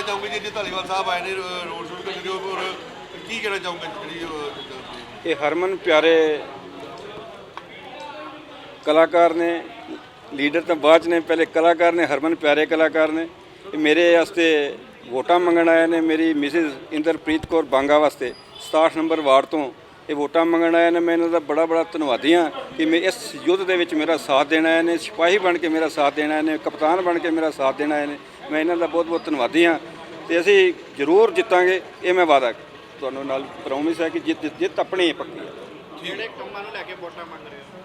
ਕਹਿਣਾ ਚਾਹੋਗੇ ਜੀ? ਜੇ ਧਾਲੀਵਾਲ ਸਾਹਿਬ ਆਏ ਨੇ ਰੋਡ ਸ਼ੋਅ ਕਰਦੇ ਹੋ ਔਰ ਕੀ ਕਹਿਣਾ ਚਾਹੋਗੇ ਜਿਹੜੀ ਅ, ਇਹ ਹਰਮਨ ਪਿਆਰੇ ਕਲਾਕਾਰ ਨੇ ਲੀਡਰ ਤਾਂ ਬਾਅਦ 'ਚ ਨੇ ਪਹਿਲੇ ਕਲਾਕਾਰ ਨੇ ਹਰਮਨ ਪਿਆਰੇ ਕਲਾਕਾਰ ਨੇ। ਇਹ ਮੇਰੇ ਵਾਸਤੇ ਵੋਟਾਂ ਮੰਗਣ ਆਏ ਨੇ ਮੇਰੀ ਮਿਸਿਸ ਇੰਦਰਪ੍ਰੀਤ ਕੌਰ ਬਾਂਗਾ ਵਾਸਤੇ। 67 ਨੰਬਰ ਵਾਰਡ ਤੋਂ ਇਹ ਵੋਟਾਂ ਮੰਗਣ ਆਏ ਨੇ ਮੈਂ ਇਹਨਾਂ ਦਾ ਬੜਾ ਬੜਾ ਧੰਨਵਾਦੀ ਹਾਂ ਕਿ ਮੈਂ ਇਸ ਯੁੱਧ ਦੇ ਵਿੱਚ ਮੇਰਾ ਸਾਥ ਦੇਣ ਆਏ ਨੇ ਸਿਪਾਹੀ ਬਣ ਕੇ ਮੇਰਾ ਸਾਥ ਦੇਣ ਆਏ ਨੇ ਕਪਤਾਨ ਬਣ ਕੇ ਮੇਰਾ ਸਾਥ ਦੇਣ ਆਏ ਨੇ। ਮੈਂ ਇਹਨਾਂ ਦਾ ਬਹੁਤ ਬਹੁਤ ਧੰਨਵਾਦੀ ਹਾਂ ਤੇ ਅਸੀਂ ਜ਼ਰੂਰ ਜਿੱਤਾਂਗੇ ਇਹ ਮੈਂ ਵਾਅਦਾ ਤੁਹਾਨੂੰ ਨਾਲ ਪ੍ਰੋਮਿਸ ਹੈ ਕਿ ਜਿੱਤ ਜਿੱਤ ਆਪਣੀ ਹੈ ਪੱਕੀ ਹੈ। ਜਿਹੜੇ ਕੰਮਾਂ ਨੂੰ ਲੈ ਕੇ ਵੋਟਾਂ ਮੰਗ ਰਹੇ ਹੋ?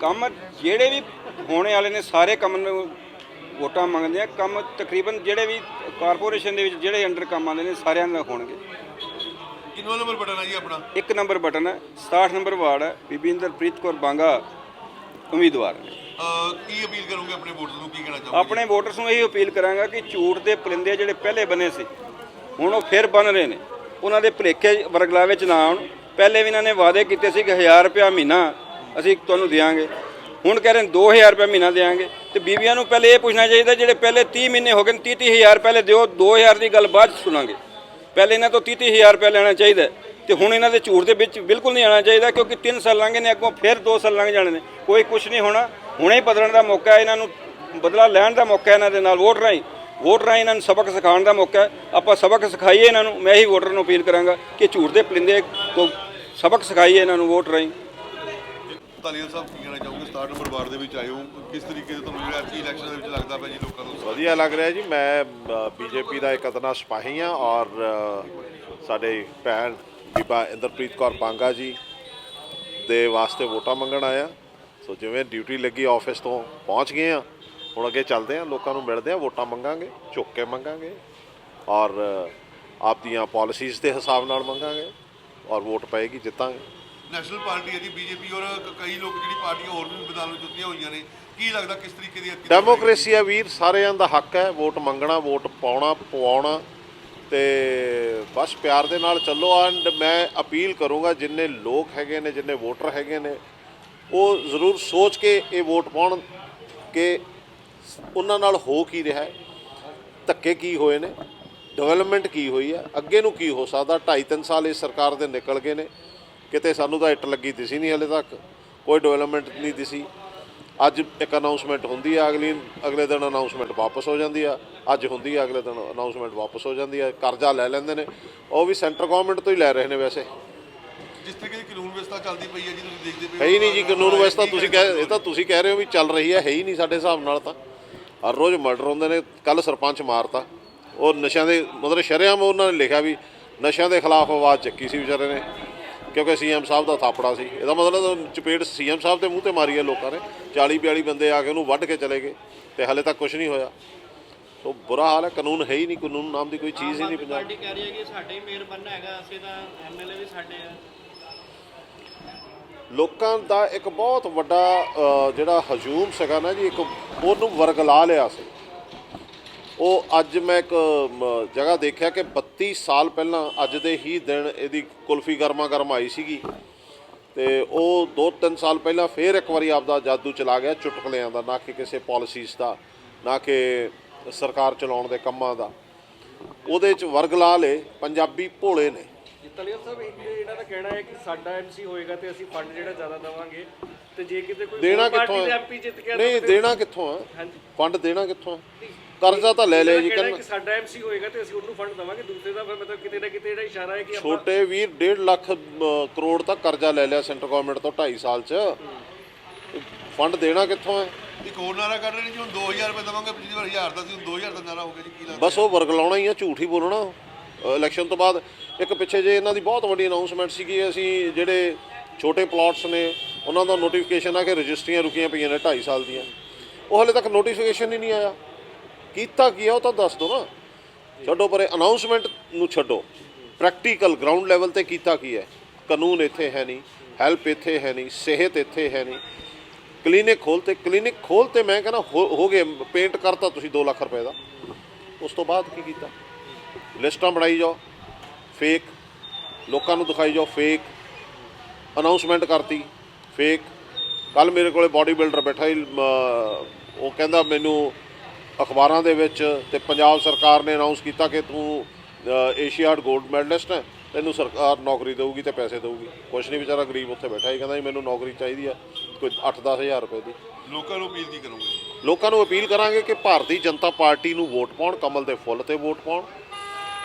ਕੰਮ ਜਿਹੜੇ ਵੀ ਹੋਣੇ ਵਾਲੇ ਨੇ ਸਾਰੇ ਕੰਮ ਨੂੰ ਵੋਟਾਂ ਮੰਗਦੇ ਆ। ਕੰਮ ਤਕਰੀਬਨ ਜਿਹੜੇ ਵੀ ਕਾਰਪੋਰੇਸ਼ਨ ਦੇ ਵਿੱਚ ਜਿਹੜੇ ਅੰਡਰ ਕੰਮ ਆਉਂਦੇ ਨੇ ਸਾਰਿਆਂ ਦਾ ਹੋਣਗੇ। ਕਿੰਨਵਾਂ ਨੰਬਰ ਬਟਨ ਆ ਜੀ ਆਪਣਾ? ਇੱਕ ਨੰਬਰ ਬਟਨ ਹੈ 67 ਨੰਬਰ ਵਾਰਡ ਹੈ ਬੀਬੀ ਇੰਦਰਪ੍ਰੀਤ ਕੌਰ ਬਾਂਗਾ ਉਮੀਦਵਾਰ ਨੇ। ਕੀ ਅਪੀਲ ਕਰੋਗੇ ਆਪਣੇ ਵੋਟਰ ਨੂੰ ਕੀ ਕਹਿਣਾ ਚਾਹੋਗੇ? ਆਪਣੇ ਵੋਟਰਸ ਨੂੰ ਇਹ ਅਪੀਲ ਕਰਾਂਗਾ ਕਿ ਝੂਠ ਦੇ ਪਲਿੰਦੇ ਜਿਹੜੇ ਪਹਿਲੇ ਬਣੇ ਸੀ ਹੁਣ ਉਹ ਫਿਰ ਬਣ ਰਹੇ ਨੇ। ਉਹਨਾਂ ਦੇ ਭੁਲੇਖੇ ਵਰਗਲਾਵੇ ਚ ਨਾ ਆਉਣ। ਪਹਿਲੇ ਵੀ ਇਹਨਾਂ ਨੇ ਵਾਅਦੇ ਕੀਤੇ ਸੀ ਕਿ 1000 ਰੁਪਇਆ ਮਹੀਨਾ ਅਸੀਂ ਤੁਹਾਨੂੰ ਦੇਵਾਂਗੇ ਹੁਣ ਕਹਿ ਰਹੇ ਨੇ 2000 ਰੁਪਇਆ ਮਹੀਨਾ ਦੇਵਾਂਗੇ ਤੇ ਬੀਬੀਆਂ ਨੂੰ ਪਹਿਲੇ ਇਹ ਪੁੱਛਣਾ ਚਾਹੀਦਾ ਜਿਹੜੇ ਪਹਿਲੇ 30 ਮਹੀਨੇ ਹੋ ਗਏ ਨੇ 30 ਹਜ਼ਾਰ ਪਹਿਲੇ ਦਿਓ 2000 ਦੀ ਗੱਲ ਬਾਅਦ 'ਚ ਸੁਣਾਂਗੇ। ਪਹਿਲੇ ਇਹਨਾਂ ਤੋਂ 30 ਹਜ਼ਾਰ ਰੁਪਇਆ ਲੈਣਾ ਚਾਹੀਦਾ ਹੈ ਤੇ ਹੁਣ ਇਹਨਾਂ ਦੇ ਝੂਠ ਦੇ ਵਿੱਚ ਬਿਲਕੁਲ ਨਹੀਂ ਆਉਣਾ ਚਾਹੀਦਾ ਕਿਉਂਕਿ 3 ਸਾਲ ਲੰਘੇ ਨੇ, ਅੱਗੋਂ ਫਿਰ 2 ਸਾਲ ਲੰਘ ਜਾਣੇ ਨੇ। ਕੋਈ ਕੁਝ ਨਹੀਂ ਹੋਣਾ। ਹੁਣੇ ਹੀ ਬਦਲਣ ਦਾ ਮੌਕਾ ਹੈ, ਇਹਨਾਂ ਨੂੰ ਬਦਲਾ ਲੈਣ ਦਾ ਮੌਕਾ ਇਹਨਾਂ ਦੇ ਨਾਲ ਵੋਟ ਰਾਹੀਂ। ਵੋਟ ਰਾਹੀਂ ਇਹਨਾਂ ਨੂੰ ਸਬਕ ਸਿਖਾਉਣ ਦਾ ਮੌਕਾ ਹੈ। ਆਪਾਂ ਸਬਕ ਸਿਖਾਈਏ ਇਹਨਾਂ ਨੂੰ, ਮੈਂ ਹੀ ਵੋਟਰ ਨੂੰ ਅਪੀਲ ਕਰਾਂਗਾ ਕਿ ਝੂਠ ਦੇ ਪਲਿੰਦੇ ਤੋਂ ਸਬਕ ਸਿਖਾਈਏ ਇਹਨਾਂ ਨੂੰ ਵੋਟ ਰਾਹੀਂ। ਧਾਲੀਵਾਲ ਸਾਹਿਬ, ਕੀ ਕਹਿਣਾ ਚਾਹੋਗੇ? 67 ਨੰਬਰ ਵਾਰਡ ਦੇ ਵਿੱਚ ਆਏ ਹੋ। ਕਿਸ ਤਰੀਕੇ ਦੇ ਤੁਹਾਨੂੰ ਜਿਹੜਾ ਐਤਕੀ ਇਲੈਕਸ਼ਨ ਦੇ ਵਿੱਚ ਲੱਗਦਾ ਪਿਆ ਜੀ ਲੋਕਾਂ ਨੂੰ? ਵਧੀਆ ਲੱਗ ਰਿਹਾ ਜੀ। ਮੈਂ ਬੀਜੇਪੀ ਦਾ ਇੱਕ ਅਦਨਾ ਸਿਪਾਹੀ ਹਾਂ ਔਰ ਸਾਡੇ ਭੈਣ ਬੀਬਾ ਇੰਦਰਪ੍ਰੀਤ ਕੌਰ ਪਾਂਗਾ ਜੀ ਦੇ ਵਾਸਤੇ ਵੋਟਾਂ ਮੰਗਣ ਆਇਆ। ਸੋ ਜਿਵੇਂ ਡਿਊਟੀ ਲੱਗੀ ਆਫਿਸ ਤੋਂ ਪਹੁੰਚ ਗਏ ਆ ਹੁਣ ਅੱਗੇ ਚੱਲਦੇ ਆ ਲੋਕਾਂ ਨੂੰ ਮਿਲਦੇ ਆ ਵੋਟਾਂ ਮੰਗਾਂਗੇ, ਝੁੱਕ ਕੇ ਮੰਗਾਂਗੇ ਔਰ ਆਪ ਦੀਆਂ ਪਾਲਿਸੀਜ਼ ਦੇ ਹਿਸਾਬ ਨਾਲ ਮੰਗਾਂਗੇ ਔਰ ਵੋਟ ਪਏਗੀ ਜਿੱਤਾਂਗੇ। ਨੈਸ਼ਨਲ ਪਾਰਟੀ ਹੈ ਜੀ, ਬੀਜੇਪੀ ਔਰ ਕ- ਕਈ ਲੋਕ ਜਿਹੜੀ ਪਾਰਟੀਆਂ ਹੋਰ ਵੀ ਮੈਦਾਨ ਵਿੱਚ ਜੁੱਤੀਆਂ ਹੋਈਆਂ ਨੇ। ਕੀ ਲੱਗਦਾ ਕਿਸ ਤਰੀਕੇ ਦੀ ਐਤਕੀ ਡੈਮੋਕ੍ਰੇਸੀ ਆ ਵੀਰ, ਸਾਰਿਆਂ ਦਾ ਹੱਕ ਹੈ, ਵੋਟ ਮੰਗਣਾ, ਵੋਟ ਪਾਉਣਾ, ਪਵਾਉਣਾ ਤੇ ਬਸ ਪਿਆਰ ਦੇ ਨਾਲ ਚੱਲੋ। ਐਂਡ ਮੈਂ ਅਪੀਲ ਕਰੂੰਗਾ, ਜਿੰਨੇ ਲੋਕ ਹੈਗੇ ਨੇ, ਜਿੰਨੇ ਵੋਟਰ ਹੈਗੇ ਨੇ, ਉਹ ਜ਼ਰੂਰ ਸੋਚ ਕੇ ਇਹ ਵੋਟ ਪਾਉਣ ਕਿ ਉਹਨਾਂ ਨਾਲ ਹੋ ਕੀ ਰਿਹਾ ਹੈ, ਧੱਕੇ ਕੀ ਹੋਏ ਨੇ, ਡਿਵੈਲਪਮੈਂਟ ਕੀ ਹੋਈ ਹੈ, ਅੱਗੇ ਨੂੰ ਕੀ ਹੋ ਸਕਦਾ 2.5 3 ਸਾਲ ਇਸ ਸਰਕਾਰ ਦੇ ਨਿਕਲ ਗਏ ਨੇ। ਕਿਤੇ ਸਾਨੂੰ ਤਾਂ ਇੱਟ ਲੱਗੀ ਦਿਸੀ ਨਹੀਂ ਹਲੇ ਤੱਕ ਕੋਈ ਡਿਵੈਲਪਮੈਂਟ ਨਹੀਂ ਦਿਸੀ। ਅੱਜ ਇੱਕ ਅਨਾਉਂਸਮੈਂਟ ਹੁੰਦੀ ਆ ਅਗਲੀ ਅਗਲੇ ਦਿਨ ਅਨਾਉਂਸਮੈਂਟ ਵਾਪਸ ਹੋ ਜਾਂਦੀ ਆ। ਅੱਜ ਹੁੰਦੀ ਆ ਅਗਲੇ ਦਿਨ ਅਨਾਉਂਸਮੈਂਟ ਵਾਪਸ ਹੋ ਜਾਂਦੀ ਆ ਕਰਜ਼ਾ ਲੈ ਲੈਂਦੇ ਨੇ। ਉਹ ਵੀ ਸੈਂਟਰ ਗਵਰਨਮੈਂਟ ਤੋਂ ਹੀ ਲੈ ਰਹੇ ਨੇ ਵੈਸੇ। ਜਿਸ ਤਰੀਕੇ ਦੀ ਕਾਨੂੰਨ ਵਿਵਸਥਾ ਚੱਲਦੀ ਪਈ ਹੈ ਜੀ ਤੁਸੀਂ ਦੇਖਦੇ ਪਏ ਹੈ। ਹੀ ਨਹੀਂ ਜੀ ਕਾਨੂੰਨ ਵਿਵਸਥਾ ਤੁਸੀਂ ਕਹਿ ਇਹ ਤਾਂ ਤੁਸੀਂ ਕਹਿ ਰਹੇ ਹੋ ਵੀ ਚੱਲ ਰਹੀ ਹੈ ਹੈ ਹੀ ਨਹੀਂ ਸਾਡੇ ਹਿਸਾਬ ਨਾਲ ਤਾਂ। ਹਰ ਰੋਜ਼ ਮਰਡਰ ਹੁੰਦੇ ਨੇ ਕੱਲ ਸਰਪੰਚ ਮਾਰਤਾ। ਉਹ ਨਸ਼ਿਆਂ ਦੇ ਮਤਲਬ ਸ਼ਰੇਆਮ ਉਹਨਾਂ ਨੇ ਲਿਖਿਆ ਵੀ ਨਸ਼ਿਆਂ ਦੇ ਖਿਲਾਫ ਆਵਾਜ਼ ਚੱਕੀ ਸੀ ਵਿਚਾਰੇ ਨੇ। ਕਿਉਂਕਿ ਸੀਐਮ ਸਾਹਿਬ ਦਾ ਥਾਪੜਾ ਸੀ। ਇਹਦਾ ਮਤਲਬ ਚਪੇੜ ਸੀਐਮ ਸਾਹਿਬ ਦੇ ਮੂੰਹ ਤੇ ਮਾਰੀ ਹੈ ਲੋਕਾਂ ਨੇ। 40 42 ਬੰਦੇ ਆ ਕੇ ਉਹਨੂੰ ਵੱਢ ਕੇ ਚਲੇ ਗਏ ਤੇ ਹਲੇ ਤੱਕ ਕੁਝ ਨਹੀਂ ਹੋਇਆ। ਸੋ ਬੁਰਾ ਹਾਲ ਹੈ ਕਾਨੂੰਨ ਹੈ ਹੀ ਨਹੀਂ ਕਾਨੂੰਨ ਨਾਮ ਦੀ ਕੋਈ ਚੀਜ਼ ਹੀ ਨਹੀਂ ਪੰਜਾਬ। ਪਾਰਟੀ ਕਹਿ ਰਹੀ ਹੈ ਕਿ ਸਾਡੇ ਹੀ ਮੇਅਰ ਬਣਨਾ ਹੈਗਾ ਅਸੀਂ ਤਾਂ ਐਮਐਲਏ ਵੀ ਸਾਡੇ ਆ। ਲੋਕਾਂ ਦਾ ਇੱਕ ਬਹੁਤ ਵੱਡਾ ਜਿਹੜਾ ਹਜੂਮ ਸੀਗਾ ਨਾ ਜੀ ਇੱਕ ਉਹਨੂੰ ਵਰਗਲਾ ਲਿਆ ਸੀ। ਉਹ ਅੱਜ ਮੈਂ ਇੱਕ ਜਗ੍ਹਾ ਦੇਖਿਆ ਕਿ 32 ਸਾਲ ਪਹਿਲਾਂ ਅੱਜ ਦੇ ਹੀ ਦਿਨ ਇਹਦੀ ਕੁਲਫੀ ਗਰਮਾ ਗਰਮ ਆਈ ਸੀਗੀ। ਤੇ ਉਹ 2-3 ਸਾਲ ਪਹਿਲਾਂ ਫੇਰ ਇੱਕ ਵਾਰੀ ਆਪਦਾ ਜਾਦੂ ਚਲਾ ਗਿਆ ਚੁਟਕਲਿਆਂ ਦਾ ਨਾ ਕਿ ਕਿਸੇ ਪਾਲਿਸੀਜ਼ ਦਾ ਨਾ ਕਿ ਸਰਕਾਰ ਚਲਾਉਣ ਦੇ ਕੰਮਾਂ ਦਾ। ਉਹਦੇ ਚ ਵਰਗਲਾ ਲਏ ਪੰਜਾਬੀ ਭੋਲੇ ਨੇ। ਤਲੀਅਰ ਸਾਹਿਬ ਇਹਨਾਂ ਦਾ ਕਹਿਣਾ ਹੈ ਕਿ ਸਾਡਾ ਐਮਸੀ ਹੋਏਗਾ ਤੇ ਅਸੀਂ ਫੰਡ ਜਿਹੜਾ ਜ਼ਿਆਦਾ ਦੇਵਾਂਗੇ। ਤੇ ਜੇ ਕਿਤੇ ਕੋਈ ਦੇਣਾ ਕਿੱਥੋਂ ਨਹੀਂ ਦੇਣਾ ਕਿੱਥੋਂ ਆ? ਫੰਡ ਦੇਣਾ ਕਿੱਥੋਂ ਆ? ਕਰਜ਼ਾ ਤਾਂ ਲੈ ਲਿਆ ਜੀ ਕਿ ਸਾਡਾ ਐਮਸੀ ਹੋਏਗਾ ਤੇ ਅਸੀਂ ਉਹਨੂੰ ਫੰਡ ਦੇਵਾਂਗੇ ਦੂਸਰੇ ਦਾ ਫਿਰ ਮਤਲਬ ਕਿਤੇ ਨਾ ਕਿਤੇ ਜਿਹੜਾ ਇਸ਼ਾਰਾ ਹੈ ਕਿ ਆਪਾਂ ਛੋਟੇ ਵੀਰ 1.5 ਲੱਖ ਕਰੋੜ ਤੱਕ ਕਰਜ਼ਾ ਲੈ ਲਿਆ ਸੈਂਟਰ ਗਵਰਨਮੈਂਟ ਤੋਂ 2.5 ਸਾਲ ਚ। ਫੰਡ ਦੇਣਾ ਕਿੱਥੋਂ ਹੈ? ਇੱਕ ਹੋਰ ਨਾਰਾ ਕੱਢ ਰਹੇ ਨੇ ਜੀ ਹੁਣ 2000 ਰੁਪਏ ਦੇਵਾਂਗੇ ਪਿਛਲੀ ਵਾਰ 1000 ਦਾ ਸੀ ਹੁਣ 2000 ਦਾ ਨਾਰਾ ਹੋ ਗਿਆ ਜੀ ਕੀ ਲੱਗਦਾ? ਬਸ ਉਹ ਵਰਗਲਾਉਣਾ ਹੀ ਆ ਝੂਠ ਹੀ ਬੋਲਣਾ। ਇਲੈਕਸ਼ਨ ਤੋਂ ਬਾਅਦ ਇੱਕ ਪਿੱਛੇ ਜੇ ਇਹਨਾਂ ਦੀ ਬਹੁਤ ਵੱਡੀ ਅਨਾਉਂਸਮੈਂਟ ਸੀਗੀ ਅਸੀਂ ਜਿਹੜੇ ਛੋਟੇ ਪਲਾਟਸ ਨੇ ਉਹਨਾਂ ਦਾ ਨੋਟੀਫਿਕੇਸ਼ਨ ਆ ਕਿ ਰਜਿਸਟਰੀਆਂ ਰੁਕੀਆਂ ਪਈਆਂ ਨੇ 2.5 ਸਾਲ ਦੀਆਂ। ਉਹ ਹਲੇ ਤੱਕ ਨੋਟੀਫਿਕੇਸ਼ਨ ਹੀ ਨਹੀਂ ਆਇਆ। ਕੀਤਾ ਕੀ ਆ ਉਹ ਤਾਂ ਦੱਸ ਦਿਓ ਨਾ। ਛੱਡੋ, ਪਰੇ ਅਨਾਉਂਸਮੈਂਟ ਨੂੰ ਛੱਡੋ। ਪ੍ਰੈਕਟੀਕਲ ਗਰਾਊਂਡ ਲੈਵਲ ਤੇ ਕੀਤਾ ਕੀ ਹੈ? ਕਾਨੂੰਨ ਇੱਥੇ ਹੈ ਨਹੀਂ ਹੈਲਪ ਇੱਥੇ ਹੈ ਨਹੀਂ, ਸਿਹਤ ਇੱਥੇ ਹੈ ਨਹੀਂ। ਕਲੀਨਿਕ ਖੋਲਤੇ ਕਲੀਨਿਕ ਖੋਲਤੇ ਮੈਂ ਕਹਿੰਦਾ ਹੋ ਹੋ ਗਏ ਪੇਂਟ ਕਰਤਾ ਤੁਸੀਂ 2 ਲੱਖ ਰੁਪਏ ਦਾ। ਉਸ ਤੋਂ ਬਾਅਦ ਕੀ ਕੀਤਾ? ਲਿਸਟਾਂ ਬਣਾਈ ਜਾਓ ਫੇਕ ਲੋਕਾਂ ਨੂੰ ਦਿਖਾਈ ਜਾਓ ਫੇਕ ਅਨਾਉਂਸਮੈਂਟ ਕਰਤੀ ਫੇਕ ਕੱਲ ਮੇਰੇ ਕੋਲੇ ਬਾਡੀ ਬਿਲਡਰ ਬੈਠਾ ਸੀ ਉਹ ਕਹਿੰਦਾ ਮੈਨੂੰ ਅਖਬਾਰਾਂ ਦੇ ਵਿੱਚ ਤੇ ਪੰਜਾਬ ਸਰਕਾਰ ਨੇ ਅਨਾਉਂਸ ਕੀਤਾ ਕਿ ਤੂੰ ਏਸ਼ੀਆਡ 골ਡ ਮੈਡਲਿਸਟ ਹੈ ਤੈਨੂੰ ਸਰਕਾਰ ਨੌਕਰੀ ਦੇਊਗੀ ਤੇ ਪੈਸੇ ਦੇਊਗੀ। ਕੁਛ ਨਹੀਂ ਵਿਚਾਰਾ ਗਰੀਬ ਉੱਥੇ ਬੈਠਾ ਹੀ ਕਹਿੰਦਾ ਜੀ ਮੈਨੂੰ ਨੌਕਰੀ ਚਾਹੀਦੀ ਆ ਕੋਈ 8-10 ਹਜ਼ਾਰ ਰੁਪਏ ਦੀ। ਲੋਕਾਂ ਨੂੰ ਅਪੀਲ ਕੀ ਕਰੋਗੇ? ਲੋਕਾਂ ਨੂੰ ਅਪੀਲ ਕਰਾਂਗੇ ਕਿ ਭਾਰਤੀ ਜਨਤਾ ਪਾਰਟੀ ਨੂੰ ਵੋਟ ਪਾਉਣ ਕਮਲ ਦੇ ਫੁੱਲ ਤੇ ਵੋਟ ਪਾਉਣ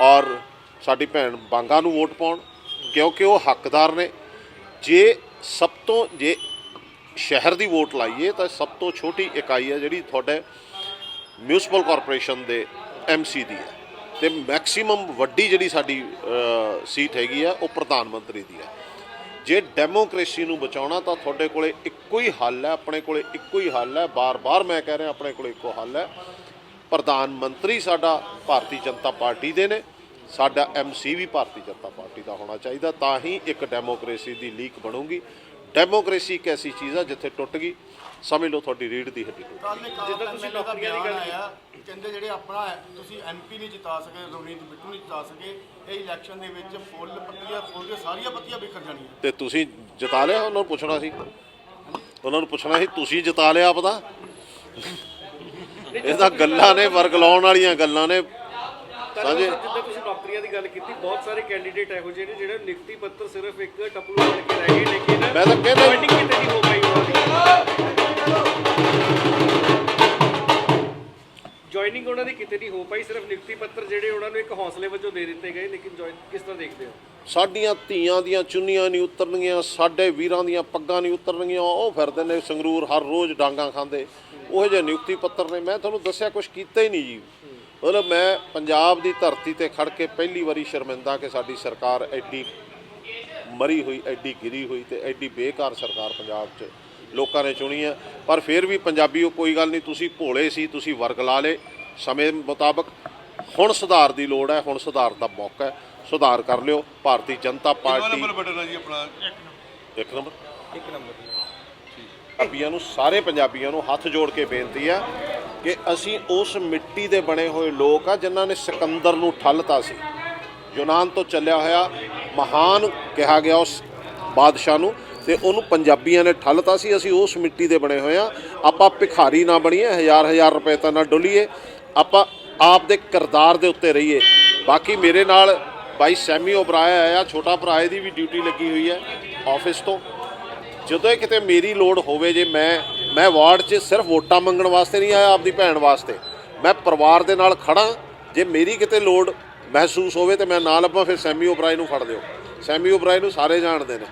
ਔਰ ਸਾਡੀ ਭੈਣ ਬਾਂਗਾ ਨੂੰ ਵੋਟ ਪਾਉਣ ਕਿਉਂਕਿ ਉਹ ਹੱਕਦਾਰ ਨੇ। ਜੇ ਸਭ ਤੋਂ ਜੇ ਸ਼ਹਿਰ ਦੀ ਵੋਟ ਲਾਈਏ ਤਾਂ ਸਭ ਤੋਂ ਛੋਟੀ ਇਕਾਈ ਹੈ ਜਿਹੜੀ ਤੁਹਾਡੇ ਮਿਊਨਿਸਪਲ ਕਾਰਪੋਰੇਸ਼ਨ ਦੇ ਐਮਸੀ ਦੀ ਹੈ। ਤੇ ਮੈਕਸਿਮਮ ਵੱਡੀ ਜਿਹੜੀ ਸਾਡੀ ਸੀਟ ਹੈਗੀ ਆ, ਉਹ ਪ੍ਰਧਾਨ ਮੰਤਰੀ ਦੀ ਹੈ। ਜੇ ਡੈਮੋਕ੍ਰੇਸੀ ਨੂੰ ਬਚਾਉਣਾ ਤਾਂ ਤੁਹਾਡੇ ਕੋਲੇ ਇੱਕੋ ਹੀ ਹੱਲ ਹੈ, ਆਪਣੇ ਕੋਲੇ ਇੱਕੋ ਹੀ ਹੱਲ ਹੈ। ਬਾਰ-ਬਾਰ ਮੈਂ ਕਹਿ ਰਿਹਾ, ਆਪਣੇ ਕੋਲੇ ਇੱਕੋ ਹੱਲ ਹੈ। ਪ੍ਰਧਾਨ ਮੰਤਰੀ ਸਾਡਾ ਭਾਰਤੀ ਜਨਤਾ ਪਾਰਟੀ ਦੇ ਨੇ। ਸਾਡਾ ਐਮਸੀ ਵੀ ਭਾਰਤੀ ਜਨਤਾ ਪਾਰਟੀ ਦਾ ਹੋਣਾ ਚਾਹੀਦਾ। ਤਾਂ ਹੀ ਇੱਕ ਡੈਮੋਕ੍ਰੇਸੀ ਦੀ ਲੀਕ ਬਣੂਗੀ। ਡੈਮੋਕ੍ਰੇਸੀ ਇੱਕ ਐਸੀ ਚੀਜ਼ ਆ ਜਿੱਥੇ ਟੁੱਟ ਗਈ। ਸਮਝ ਲਓ ਤੁਹਾਡੀ ਰੀੜ ਦੀ ਹੱਡੀ ਟੁੱਟ ਗਈ। ਕੱਲ ਜਿੱਦਾਂ ਤੁਸੀਂ ਨੌਕਰੀਆਂ ਦੀ ਗੱਲ ਆਇਆ ਕਹਿੰਦੇ ਜਿਹੜੇ ਆਪਣਾ ਹੈ, ਤੁਸੀਂ ਐਮਪੀ ਨਹੀਂ ਜਿਤਾ ਸਕੇ ਰਵਨੀਤ ਬਿੱਟੂ ਨਹੀਂ ਜਿਤਾ ਸਕੇ ਇਹ ਇਲੈਕਸ਼ਨ ਦੇ ਵਿੱਚ ਫੁੱਲ ਪੱਤੀਆਂ ਫੁੱਲ ਦੀਆਂ ਸਾਰੀਆਂ ਪੱਤੀਆਂ ਬਿਖਰ ਜਾਣੀਆਂ। ਤੇ ਤੁਸੀਂ ਜਿਤਾ ਲਿਆ ਉਹਨਾਂ ਨੂੰ ਪੁੱਛਣਾ ਸੀ। ਉਹਨਾਂ ਨੂੰ ਪੁੱਛਣਾ ਸੀ ਤੁਸੀਂ ਜਿਤਾ ਲਿਆ ਆਪਦਾ? ਇਹ ਤਾਂ ਗੱਲਾਂ ਨੇ ਵਰਗਲਾਉਣ ਵਾਲੀਆਂ ਗੱਲਾਂ ਨੇ। ਸਾਂਝੇ ਨੌਕਰੀਆਂ ਦੀ ਗੱਲ ਕੀਤੀ ਬਹੁਤ ਸਾਰੇ ਕੈਂਡੀਡੇਟ ਇਹੋ ਜਿਹੇ ਨੇ ਜਿਹੜੇ ਨਿਯੁਕਤੀ ਪੱਤਰ ਸਿਰਫ ਇੱਕ ਟਪਲੂ ਬਣ ਕੇ ਰਹਿ ਗਏ ਲੇਕਿਨ ਮੈਂ ਤਾਂ ਕਹਿੰਦਾ- joining ਕਿਤੇ ਨਹੀਂ ਹੋ ਪਾਈ ਜੁਆਇਨਿੰਗ ਉਹਨਾਂ ਦੀ ਕਿਤੇ ਨਹੀਂ ਹੋ ਪਾਈ ਸਿਰਫ ਨਿਯੁਕਤੀ ਪੱਤਰ ਜਿਹੜੇ ਉਹਨਾਂ ਨੂੰ ਇੱਕ ਹੌਸਲੇ ਵਜੋਂ ਦੇ ਦਿੱਤੇ ਗਏ ਲੇਕਿਨ ਜੁਆਇਨ ਕਿਸ ਤਰ੍ਹਾਂ ਦੇਖਦੇ ਹੋ? ਸਾਡੀਆਂ ਧੀਆਂ ਦੀਆਂ ਚੁੰਨੀਆਂ ਨਹੀਂ ਉਤਰਨਗੀਆਂ ਸਾਡੇ ਵੀਰਾਂ ਦੀਆਂ ਪੱਗਾਂ ਨਹੀਂ ਉਤਰਨਗੀਆਂ ਉਹ ਫਿਰਦੇ ਨੇ ਸੰਗਰੂਰ ਹਰ ਰੋਜ਼ ਡਾਂਗਾ ਖਾਂਦੇ। ਉਹੋ ਜਿਹੇ ਨਿਯੁਕਤੀ ਪੱਤਰ ਨੇ ਮੈਂ ਤੁਹਾਨੂੰ ਦੱਸਿਆ ਕੁਝ ਕੀਤਾ ਹੀ ਨਹੀਂ ਜੀ। ਮਤਲਬ ਮੈਂ ਪੰਜਾਬ ਦੀ ਧਰਤੀ ਤੇ ਖੜ ਕੇ ਪਹਿਲੀ ਵਾਰੀ ਸ਼ਰਮਿੰਦਾ ਕਿ ਸਾਡੀ ਸਰਕਾਰ ਐਡੀ ਮਰੀ ਹੋਈ ਐਡੀ ਗਿਰੀ ਹੋਈ ਤੇ ਐਡੀ ਬੇਕਾਰ ਸਰਕਾਰ ਪੰਜਾਬ 'ਚ ਲੋਕਾਂ ਨੇ ਚੁਣੀ ਹੈ। ਪਰ ਫਿਰ ਵੀ ਪੰਜਾਬੀਓ ਕੋਈ ਗੱਲ ਨਹੀਂ ਤੁਸੀਂ ਭੋਲੇ ਸੀ ਤੁਸੀਂ ਵਰਗ ਲਾ ਲੇ ਸਮੇਂ ਮੁਤਾਬਕ। ਹੁਣ ਸੁਧਾਰ ਦੀ ਲੋੜ ਹੈ ਹੁਣ ਸੁਧਾਰ ਦਾ ਮੌਕਾ ਹੈ। ਸੁਧਾਰ ਕਰ ਲਿਓ Bharatiya Janata party number button ਹੈ ਜੀ ਆਪਣਾ। ਇੱਕ ਨੰਬਰ। ਇੱਕ ਨੰਬਰ। ਪੰਜਾਬੀਆਂ ਨੂੰ ਸਾਰੇ ਪੰਜਾਬੀਆਂ ਨੂੰ ਹੱਥ ਜੋੜ ਕੇ ਬੇਨਤੀ ਹੈ ਕਿ ਅਸੀਂ ਉਸ ਮਿੱਟੀ ਦੇ ਬਣੇ ਹੋਏ ਲੋਕ ਆ ਜਿਨ੍ਹਾਂ ਨੇ ਸਿਕੰਦਰ ਨੂੰ ਠੱਲਤਾ ਸੀ। ਯੂਨਾਨ ਤੋਂ ਚੱਲਿਆ ਹੋਇਆ ਮਹਾਨ ਕਿਹਾ ਗਿਆ ਉਸ ਬਾਦਸ਼ਾਹ ਨੂੰ ਤੇ ਉਹਨੂੰ ਪੰਜਾਬੀਆਂ ਨੇ ਠੱਲਤਾ ਸੀ। ਅਸੀਂ ਉਸ ਮਿੱਟੀ ਦੇ ਬਣੇ ਹੋਏ ਆ। ਆਪਾਂ ਭਿਖਾਰੀ ਨਾ ਬਣੀਏ, ਹਜ਼ਾਰ ਹਜ਼ਾਰ ਰੁਪਏ ਤਾਂ ਨਾ ਡੁੱਲੀਏ। ਆਪਾਂ ਆਪ ਦੇ ਕਿਰਦਾਰ ਦੇ ਉੱਤੇ ਰਹੀਏ। ਬਾਕੀ ਮੇਰੇ ਨਾਲ ਬਾਈ ਸੈਮੀ ਓਬਰਾਏ ਆਇਆ, ਛੋਟਾ ਭਰਾ, ਇਹਦੀ ਵੀ ਡਿਊਟੀ ਲੱਗੀ ਹੋਈ ਹੈ ਆਫਿਸ ਤੋਂ। ਜਦੋਂ ਇਹ ਕਿਤੇ ਮੇਰੀ ਲੋੜ ਹੋਵੇ ਜੇ ਮੈਂ ਮੈਂ ਵਾਰਡ 'ਚ ਸਿਰਫ ਵੋਟਾਂ ਮੰਗਣ ਵਾਸਤੇ ਨਹੀਂ ਆਇਆ, ਆਪਦੀ ਭੈਣ ਵਾਸਤੇ। ਮੈਂ ਪਰਿਵਾਰ ਦੇ ਨਾਲ ਖੜਾ, ਜੇ ਮੇਰੀ ਕਿਤੇ ਲੋੜ ਮਹਿਸੂਸ ਹੋਵੇ ਤੇ ਮੈਂ ਨਾਲ ਲੱਭਾਂ ਫਿਰ ਸੈਮੀ ਓਬਰਾਏ ਨੂੰ ਫੜ ਦਿਓ ਸੈਮੀ ਓਬਰਾਏ ਨੂੰ ਸਾਰੇ ਜਾਣਦੇ ਨੇ।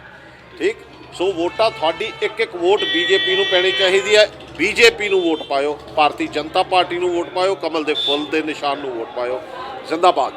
ਠੀਕ? ਸੋ ਵੋਟਾਂ ਤੁਹਾਡੀ ਇੱਕ ਇੱਕ ਵੋਟ ਬੀਜੇਪੀ ਨੂੰ ਪੈਣੀ ਚਾਹੀਦੀ ਹੈ। ਬੀਜੇਪੀ ਨੂੰ ਵੋਟ ਪਾਇਓ, ਭਾਰਤੀ ਜਨਤਾ ਪਾਰਟੀ ਨੂੰ ਵੋਟ ਪਾਇਓ, ਕਮਲ ਦੇ ਫੁੱਲ ਦੇ ਨਿਸ਼ਾਨ ਨੂੰ ਵੋਟ ਪਾਇਓ। ਜ਼ਿੰਦਾਬਾਦ।